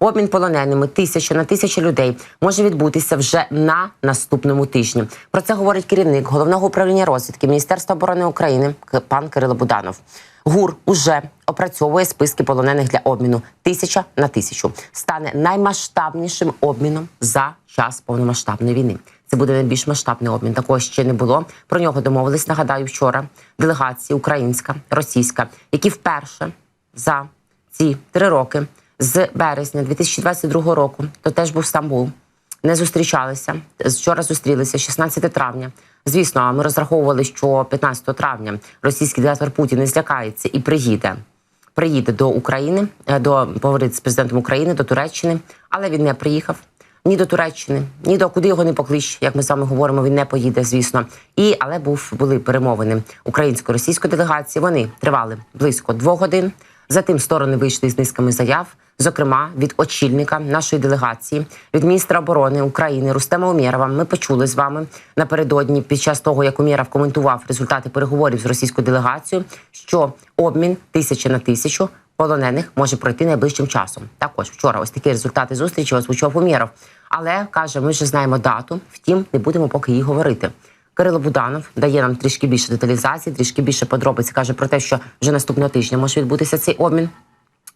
Обмін полоненими тисяча на тисячу людей може відбутися вже на наступному тижні. Про це говорить керівник головного управління розвідки Міністерства оборони України пан Кирило Буданов. ГУР уже опрацьовує списки полонених для обміну тисяча на тисячу. Стане наймасштабнішим обміном за час повномасштабної війни. Це буде найбільш масштабний обмін. Такого ще не було. Про нього домовились. Нагадаю, вчора делегації українська, російська, які вперше за ці три роки з березня 2022 року, то теж був Стамбул. Не зустрічалися. Вчора зустрілися 16 травня. Звісно, ми розраховували, що 15 травня російський диктатор Путін не злякається і приїде. Приїде до України, е, до поговорити з президентом України до Туреччини, але він не приїхав ні до Туреччини, ні до куди його не поклич, як ми з вами говоримо, він не поїде, звісно. І але був були перемовини українсько-російської делегації. Вони тривали близько двох годин. Затим сторони вийшли з низками заяв, зокрема від очільника нашої делегації, від міністра оборони України Рустема Умєрова. Ми почули з вами напередодні під час того, як Умєров коментував результати переговорів з російською делегацією, що обмін тисяча на тисячу полонених може пройти найближчим часом. Також вчора ось такі результати зустрічі озвучував Умєров. Але каже, ми вже знаємо дату, втім, не будемо поки її говорити. Кирило Буданов дає нам трішки більше деталізації, трішки більше подробиць. каже про те, що вже наступного тижня може відбутися цей обмін.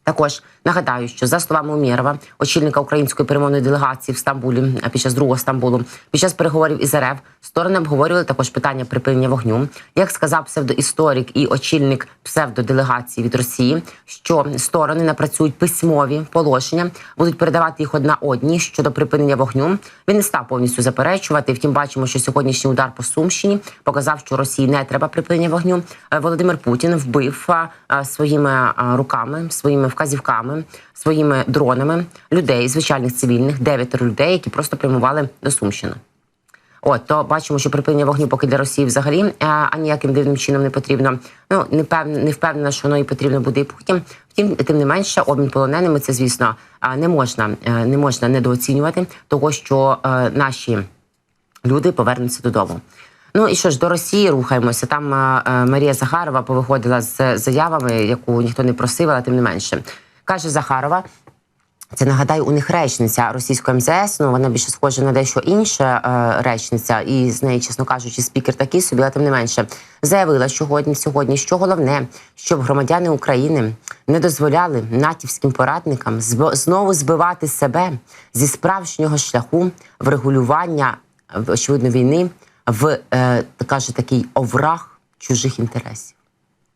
Також нагадаю, що за словами Умєрова, очільника української перемовної делегації в Стамбулі під час другого Стамбулу, під час переговорів із РФ сторони обговорювали також питання припинення вогню. Як сказав псевдоісторик і очільник псевдоделегації від Росії, що сторони напрацюють письмові положення, будуть передавати їх одна одній щодо припинення вогню. Він не став повністю заперечувати. Втім, бачимо, що сьогоднішній удар по Сумщині показав, що Росії не треба припинення вогню. Е, Володимир Путін вбив а, своїми руками, своїми вказівками, своїми дронами людей, звичайних цивільних, дев'ятеро людей, які просто прямували до Сумщини. От то бачимо, що припинення вогню поки для Росії взагалі е, а ніяким дивним чином не потрібно. Ну не певна, не впевнена, що воно і потрібно буде і потім. Втім, тим не менше, обмін полоненими це звісно а, не можна е, не можна недооцінювати того, що е, наші люди повернуться додому. Ну і що ж до Росії рухаємося. Там е, Марія Захарова повиходила з заявами, яку ніхто не просив, але тим не менше каже Захарова. Це нагадаю, у них речниця російської МЗС. Ну вона більше схожа на дещо інше е, речниця, і з неї, чесно кажучи, спікер такий собі, але тим не менше заявила сьогодні, сьогодні, що головне, щоб громадяни України не дозволяли натівським порадникам знову збивати себе зі справжнього шляху врегулювання очевидно війни в е, каже такий овраг чужих інтересів.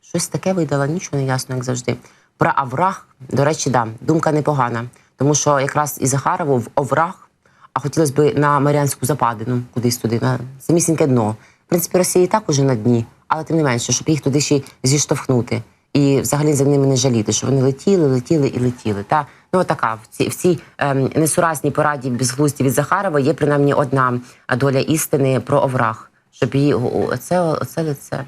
Щось таке видала, нічого не ясно, як завжди. Про овраг, до речі, да, думка непогана. Тому що якраз і Захарову в овраг, а хотілося б на Маріанську западину, кудись туди, на самісіньке дно. В принципі, Росія і так уже на дні, але тим не менше, щоб їх туди ще зіштовхнути. І взагалі за ними не жаліти, що вони летіли, летіли і летіли. Та ну така в цій в ем, несуразній пораді безглузді від Захарова є принаймні одна доля істини про овраг, щоб її оце, оце лице.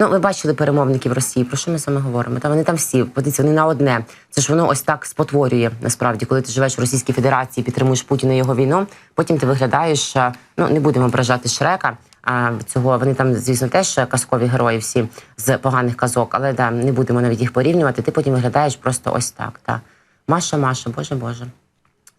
Ну, ви бачили перемовників Росії. Про що ми вами говоримо? Та вони там всі подивіться, вони на одне. Це ж воно ось так спотворює насправді, коли ти живеш в Російській Федерації, підтримуєш Путіна і його війну. Потім ти виглядаєш. Ну не будемо ображати Шрека. Цього вони там, звісно, теж казкові герої всі з поганих казок, але да, не будемо навіть їх порівнювати. Ти потім виглядаєш просто ось так. Та Маша, Маша, Боже Боже.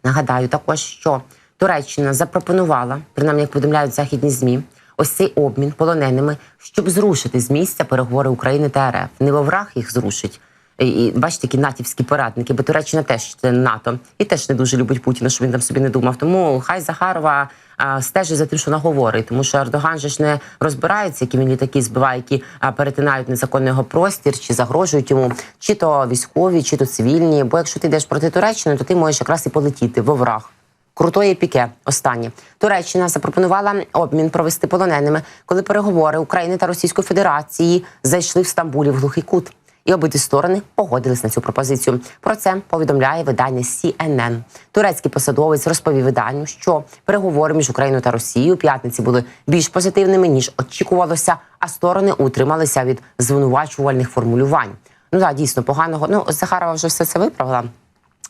Нагадаю також, що Туреччина запропонувала, принаймні як повідомляють західні змі, ось цей обмін полоненими, щоб зрушити з місця переговори України та РФ. Не во враг їх зрушить. І, бачите, які натівські порадники, бо Туреччина теж це НАТО і теж не дуже любить Путіна, щоб він там собі не думав. Тому хай Захарова а, стежить за тим, що вона говорить, тому що Ердоган же ж не розбирається, які він літаки збиває, які а, перетинають незаконний його простір, чи загрожують йому, чи то військові, чи то цивільні. Бо якщо ти йдеш проти Туреччини, то ти можеш якраз і полетіти во враг. Крутої піке останнє Туреччина запропонувала обмін провести полоненими, коли переговори України та Російської Федерації зайшли в Стамбулі в глухий кут. І обидві сторони погодились на цю пропозицію. Про це повідомляє видання CNN. Турецький посадовець розповів виданню, що переговори між Україною та Росією у п'ятниці були більш позитивними ніж очікувалося, а сторони утрималися від звинувачувальних формулювань. Ну так, дійсно поганого. Ну Захарова вже все це виправила,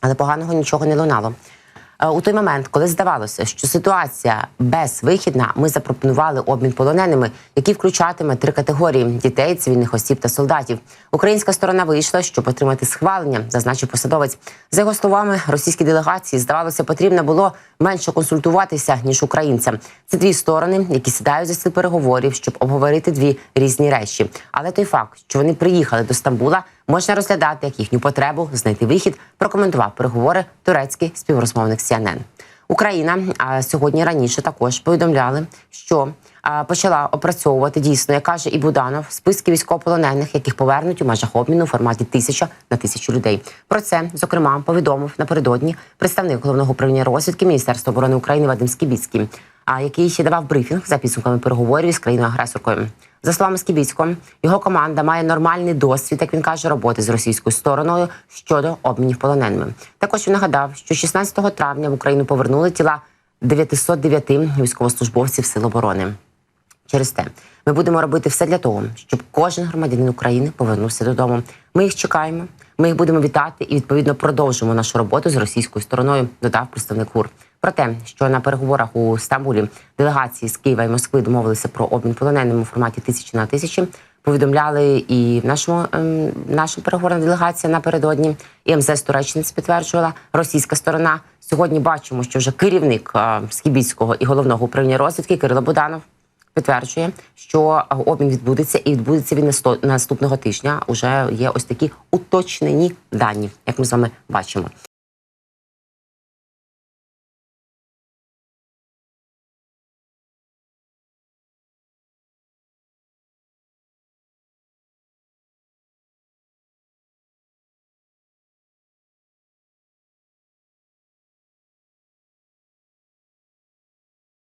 але поганого нічого не лунало. Е, У той момент, коли здавалося, що ситуація безвихідна, ми запропонували обмін полоненими, який включатиме три категорії дітей, цивільних осіб та солдатів. Українська сторона вийшла, щоб отримати схвалення, зазначив посадовець. За його словами, російській делегації здавалося, потрібно було менше консультуватися ніж українцям. Це дві сторони, які сідають за стіл переговорів, щоб обговорити дві різні речі. Але той факт, що вони приїхали до Стамбула, можна розглядати як їхню потребу знайти вихід. Прокоментував переговори турецький співрозмовник CNN. Україна а сьогодні раніше також повідомляли, що а, почала опрацьовувати дійсно, як каже і Буданов, списки військовополонених, яких повернуть у межах обміну у форматі тисяча на тисячу людей. Про це зокрема повідомив напередодні представник головного управління розвідки Міністерства оборони України Вадим Скібіцький, який ще давав брифінг за підсумками переговорів із країною агресоркою. За словами Скібіцького, його команда має нормальний досвід, як він каже, роботи з російською стороною щодо обмінів полоненими. Також він нагадав, що 16 травня в Україну повернули тіла 909 військовослужбовців Сил оборони. Через те ми будемо робити все для того, щоб кожен громадянин України повернувся додому. Ми їх чекаємо, ми їх будемо вітати і відповідно продовжимо нашу роботу з російською стороною. Додав представник ГУР. Про те, що на переговорах у Стамбулі делегації з Києва і Москви домовилися про обмін полоненими у форматі тисячі на тисячі. Повідомляли і нашому ем, наша переговорна делегація напередодні. І МЗС Туреччини це підтверджувала російська сторона. Сьогодні бачимо, що вже керівник е, Скібіцького і головного управління розвідки Кирило Буданов підтверджує, що обмін відбудеться і відбудеться він наступного тижня. Уже є ось такі уточнені дані, як ми з вами бачимо.